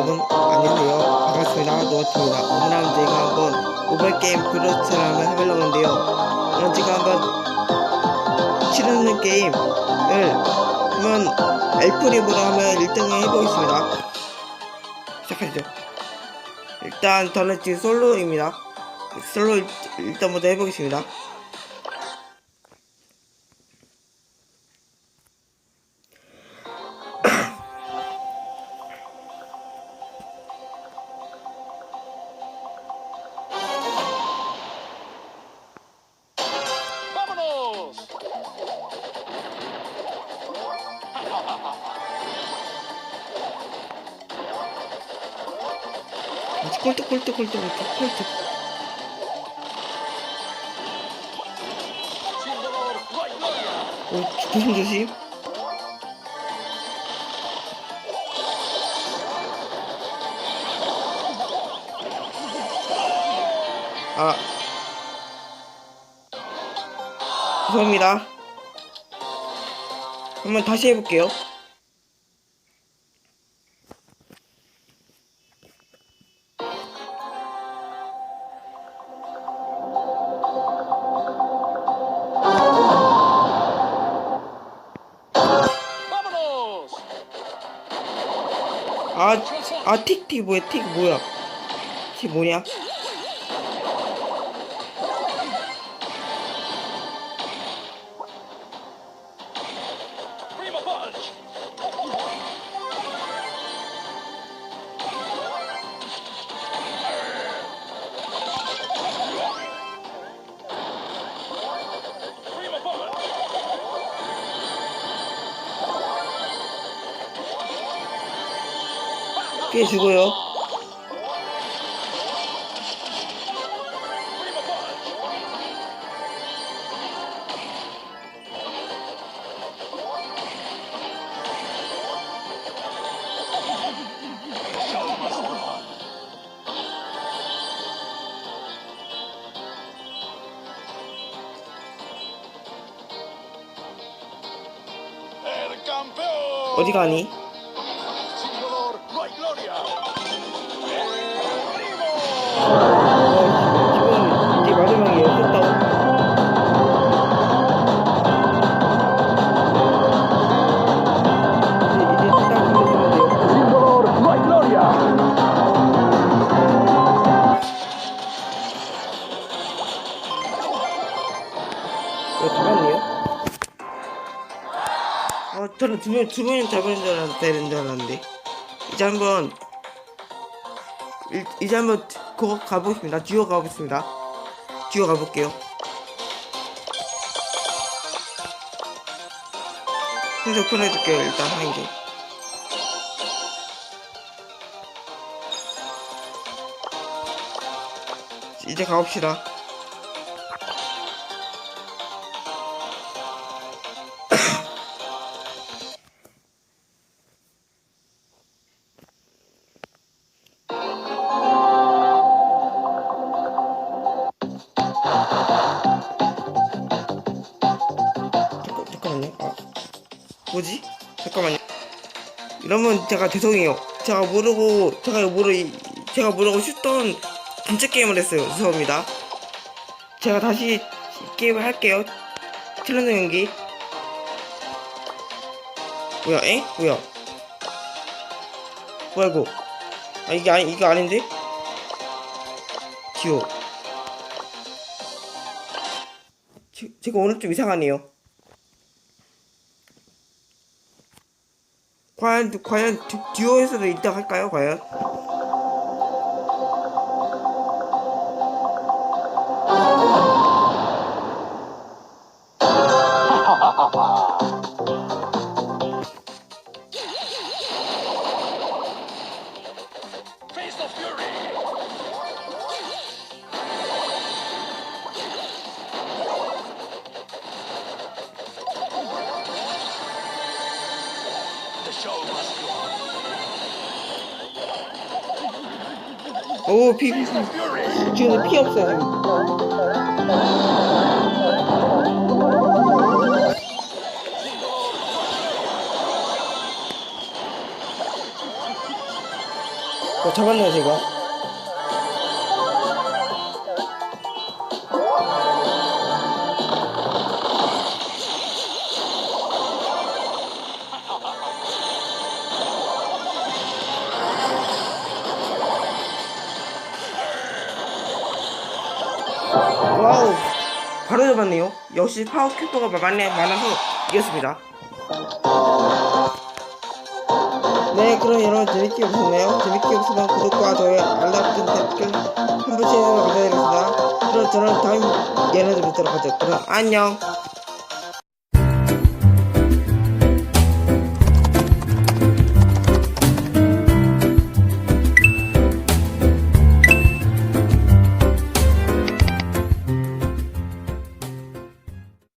여러분 안녕하세요. 반갑습니다. 노아트입니다. 오늘은 제가 한번 모바일게임 브로트를 한번 해보려고 하는데요. 오늘 제가 한번 치르는 게임을 한번 엘프립으로 한번 1등 해보겠습니다. 시작하죠. 일단 저는 지금 솔로입니다. 솔로 일단부터 해보겠습니다. Sin dolor, no hay gloria. 오 조심 조심. 아. 죄송합니다. 한번 다시 해볼게요 아, 아, 틱, 틱, 뭐야, 틱, 뭐야. 틱 뭐냐? 피해주고요. ¡Primo Punch! ¡El campeón! 어디 가니? 어, 잡았네요. 어, 저는 두 명, 두 명이 잡은 줄 알았는데, 되는 줄 알았는데. 이제 한 번, 일, 이제 한번 그거 가보겠습니다. 듀오 가보겠습니다. 듀오 가볼게요. 혼자 오픈해줄게요, 일단 한 개. 이제 가봅시다. 뭐지? 잠깐만요. 이러면 제가 죄송해요. 제가 모르고, 제가 모르, 제가 모르고 슛던 진짜 게임을 했어요. 죄송합니다. 제가 다시 이 게임을 할게요. 챌린저 경기. 뭐야, 에? 뭐야? 뭐야, 이거? 아, 이게 아니, 이거 아닌데? 지호. 지, 제가 오늘 좀 이상하네요. 과연 과연 듀, 듀오에서도 이따 할까요? 과연? 오, 피, 피. 지금 피 없어요. 어, 잡았네요, 제가. 와우. 바로 잡았네요. 역시 파워 큐퍼가 많이 많아서 이겼습니다. 네 그럼 여러분 재밌게 보셨나요? 재밌게 보시면 구독과 좋아요 알람 버튼 댓글 한 번씩 감사드리겠습니다. 그럼 저는 다음 예능에서 뵙도록 하죠. 그럼 안녕